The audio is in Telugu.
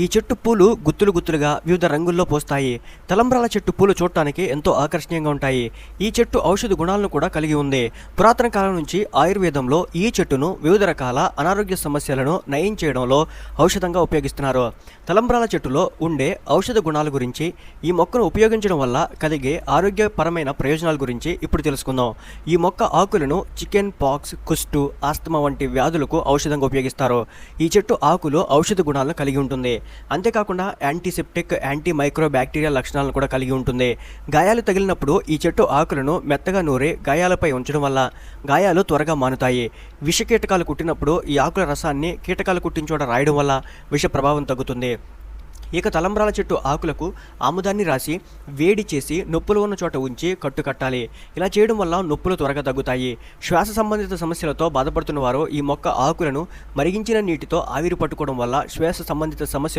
ఈ చెట్టు పూలు గుత్తులు గుత్తులుగా వివిధ రంగుల్లో పోస్తాయి. తలంబ్రాల చెట్టు పూలు చూడటానికి ఎంతో ఆకర్షణీయంగా ఉంటాయి. ఈ చెట్టు ఔషధ గుణాలను కూడా కలిగి ఉంది. పురాతన కాలం నుంచి ఆయుర్వేదంలో ఈ చెట్టును వివిధ రకాల అనారోగ్య సమస్యలను నయం చేయడంలో ఔషధంగా ఉపయోగిస్తున్నారు. తలంబ్రాల చెట్టులో ఉండే ఔషధ గుణాల గురించి ఈ మొక్కను ఉపయోగించడం వల్ల కలిగే ఆరోగ్యపరమైన ప్రయోజనాల గురించి ఇప్పుడు తెలుసుకుందాం. ఈ మొక్క ఆకులను చికెన్ పాక్స్ కుస్టు ఆస్తమా వంటి వ్యాధులకు ఔషధంగా ఉపయోగిస్తారు. ఈ చెట్టు ఆకులు ఔషధ గుణాలను కలిగి ఉంటుంది. అంతేకాకుండా యాంటీసెప్టిక్ యాంటీ మైక్రో బ్యాక్టీరియా లక్షణాలను కూడా కలిగి ఉంటుంది. గాయాలు తగిలినప్పుడు ఈ చెట్టు ఆకులను మెత్తగా నూరి గాయాలపై ఉంచడం వల్ల గాయాలు త్వరగా మానుతాయి. విష కీటకాలు కుట్టినప్పుడు ఈ ఆకుల రసాన్ని కీటకాలు కుట్టించోట రాయడం వల్ల విష ప్రభావం తగ్గుతుంది. ఇక తలంబ్రాల చెట్టు ఆకులకు ఆముదాన్ని రాసి వేడి చేసి నొప్పులు ఉన్న చోట ఉంచి కట్టు కట్టాలి ఇలా చేయడం వల్ల నొప్పులు త్వరగా తగ్గుతాయి. శ్వాస సంబంధిత సమస్యలతో బాధపడుతున్న వారు ఈ మొక్క ఆకులను మరిగించిన నీటితో ఆవిరి పట్టుకోవడం వల్ల శ్వాస సంబంధిత సమస్యలు